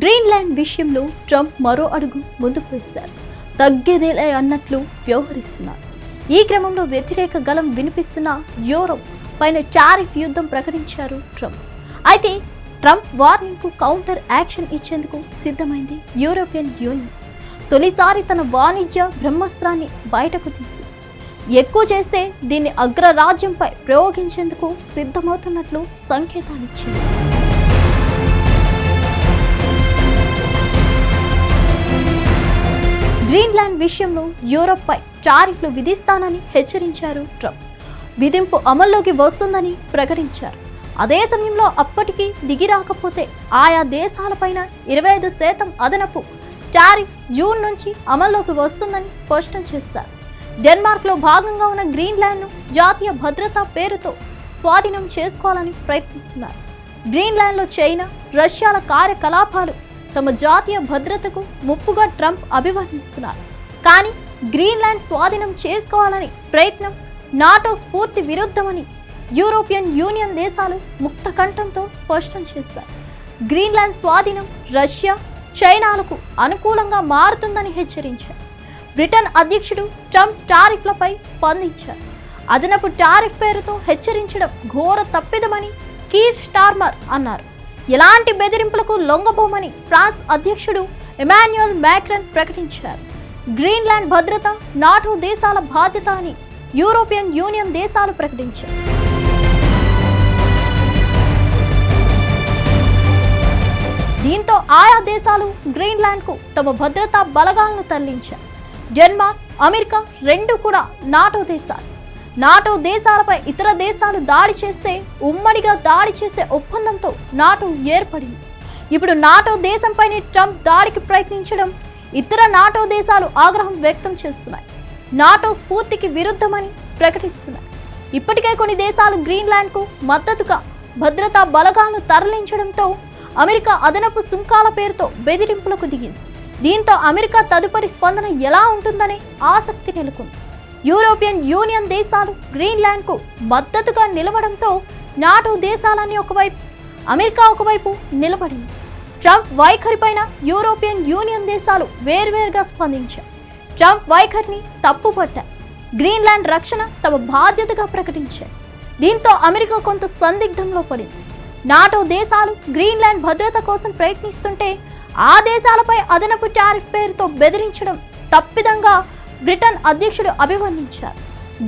Greenland విషయంలో Trump మరో అడుగు ముందుకు వేశారు. తగ్గేదేలే అన్నట్లు వ్యవహరిస్తున్నారు. ఈ క్రమంలో వ్యతిరేక గలం వినిపిస్తున్న యూరోప్ పైన టారిఫ్ యుద్ధం ప్రకటించారు ట్రంప్. అయితే ట్రంప్ వార్నింగ్కు కౌంటర్ యాక్షన్ ఇచ్చేందుకు సిద్ధమైంది యూరోపియన్ యూనియన్. తొలిసారి తన వాణిజ్య బ్రహ్మాస్త్రాన్ని బయటకు తీసి ఎక్కువ చేస్తే దీన్ని అగ్రరాజ్యంపై ప్రయోగించేందుకు సిద్ధమవుతున్నట్లు సంకేతాలిచ్చింది గ్రీన్లాండ్ విషయంలో యూరప్పై టారిఫ్లు విధిస్తానని హెచ్చరించారు ట్రంప్. విధింపు అమల్లోకి వస్తుందని ప్రకటించారు. అదే సమయంలో అప్పటికి దిగి రాకపోతే ఆయా దేశాలపైన ఇరవై ఐదు శాతం అదనపు టారిఫ్ జూన్ నుంచి అమల్లోకి వస్తుందని స్పష్టం చేశారు. డెన్మార్క్లో భాగంగా ఉన్న గ్రీన్లాండ్ను జాతీయ భద్రతా పేరుతో స్వాధీనం చేసుకోవాలని ప్రయత్నిస్తున్నారు. గ్రీన్లాండ్లో చైనా రష్యాల కార్యకలాపాలు తమ జాతీయ భద్రతకు ముప్పుగా ట్రంప్ అభివర్ణిస్తున్నారు. కానీ గ్రీన్లాండ్ స్వాధీనం చేసుకోవాలని ప్రయత్నం నాటో స్ఫూర్తి విరుద్ధమని యూరోపియన్ యూనియన్ దేశాలు ముక్త కంఠంతో స్పష్టం చేశారు గ్రీన్లాండ్ స్వాధీనం రష్యా చైనాలకు అనుకూలంగా మారుతుందని హెచ్చరించారు. బ్రిటన్ అధ్యక్షుడు ట్రంప్ టారిఫ్లపై స్పందించారు. అదనపు టారిఫ్ పేరుతో హెచ్చరించడం ఘోర తప్పిదమని కీర్ స్టార్మర్ అన్నారు. ఎలాంటి బెదిరింపులకు లొంగబోమని ఫ్రాన్స్ అధ్యక్షుడు ఎమాన్యుయల్ మ్యాక్రన్ ప్రకటించారు. గ్రీన్లాండ్ భద్రత నాటో దేశాల బాధ్యత అని యూరోపియన్ యూనియన్ దేశాలు ప్రకటించారు దీంతో ఆయా దేశాలు గ్రీన్లాండ్కు తమ భద్రతా బలగాలను తరలించారు డెన్మార్క్ అమెరికా రెండు కూడా నాటో దేశాలు. నాటో దేశాలపై ఇతర దేశాలు దాడి చేస్తే ఉమ్మడిగా దాడి చేసే ఒప్పందంతో నాటో ఏర్పడింది. ఇప్పుడు నాటో దేశంపైనే ట్రంప్ దాడికి ప్రయత్నించడం ఇతర నాటో దేశాలు ఆగ్రహం వ్యక్తం చేస్తున్నాయి. నాటో స్ఫూర్తికి విరుద్ధమని ప్రకటిస్తున్నాయి. ఇప్పటికే కొన్ని దేశాలు గ్రీన్లాండ్కు మద్దతుగా భద్రతా బలగాలను తరలించడంతో అమెరికా అదనపు సుంకాల పేరుతో బెదిరింపులకు దిగింది. దీంతో అమెరికా తదుపరి స్పందన ఎలా ఉంటుందనే ఆసక్తి నెలకొంది. యూరోపియన్ యూనియన్ దేశాలు గ్రీన్లాండ్కు మద్దతుగా నిలవడంతో నాటో దేశాలన్నీ ఒకవైపు అమెరికా ఒకవైపు నిలబడింది. ట్రంప్ వైఖరిపైన యూరోపియన్ యూనియన్ దేశాలు వేర్వేరుగా స్పందించాయి. ట్రంప్ వైఖరిని తప్పుపట్టారు గ్రీన్లాండ్ రక్షణ తమ బాధ్యతగా ప్రకటించాయి. దీంతో అమెరికా కొంత సందిగ్ధంలో పడింది. నాటో దేశాలు గ్రీన్లాండ్ భద్రత కోసం ప్రయత్నిస్తుంటే ఆ దేశాలపై అదనపు టారిఫ్ పేరుతో బెదిరించడం తప్పిదంగా బ్రిటన్ అధ్యక్షుడు అభివర్ణించారు.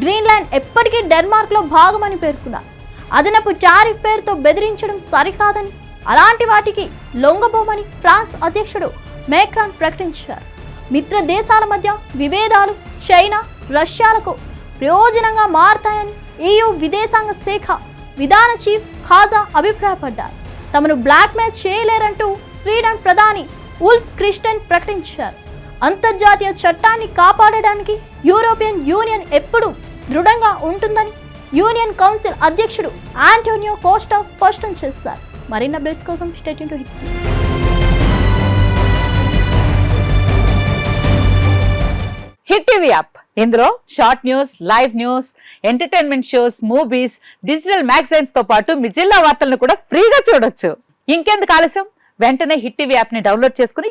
గ్రీన్లాండ్ ఎప్పటికీ డెన్మార్క్లో భాగమని పేర్కొన్నారు. అదనపు టారిఫ్ పేరుతో బెదిరించడం సరికాదని అలాంటి వాటికి లొంగబోమని ఫ్రాన్స్ అధ్యక్షుడు మేక్రాన్ ప్రకటించారు. మిత్ర దేశాల మధ్య విభేదాలు చైనా రష్యాలకు ప్రయోజనంగా మారతాయని ఈయూ విదేశాంగ శాఖ విధాన చీఫ్ ఖాజా అభిప్రాయపడ్డారు. తమను బ్లాక్మెయిల్ చేయలేరంటూ స్వీడన్ ప్రధాని ఉల్ఫ్ క్రిస్టన్ ప్రకటించారు. అంతర్జాతీయ చట్టాన్ని కాపాడడానికి యూరోపియన్ యూనియన్ ఎప్పుడూ దృఢంగా ఉంటుందని యూనియన్ కౌన్సిల్ అధ్యక్షుడు ఆంటోనియో కోస్టా స్పష్టం చేశారు. మరిన్ని అప్డేట్స్ కోసం state to Hit Hit TV app. ఇందులో short news live news entertainment shows movies digital మ్యాగజైన్స్తో పాటు మీ జిల్లా వార్తలను కూడా ఫ్రీగా చూడొచ్చు. ఇంకెందుకు ఆలస్యం? వెంటనే హిట్ టీవీ యాప్ని డౌన్లోడ్ చేసుకుని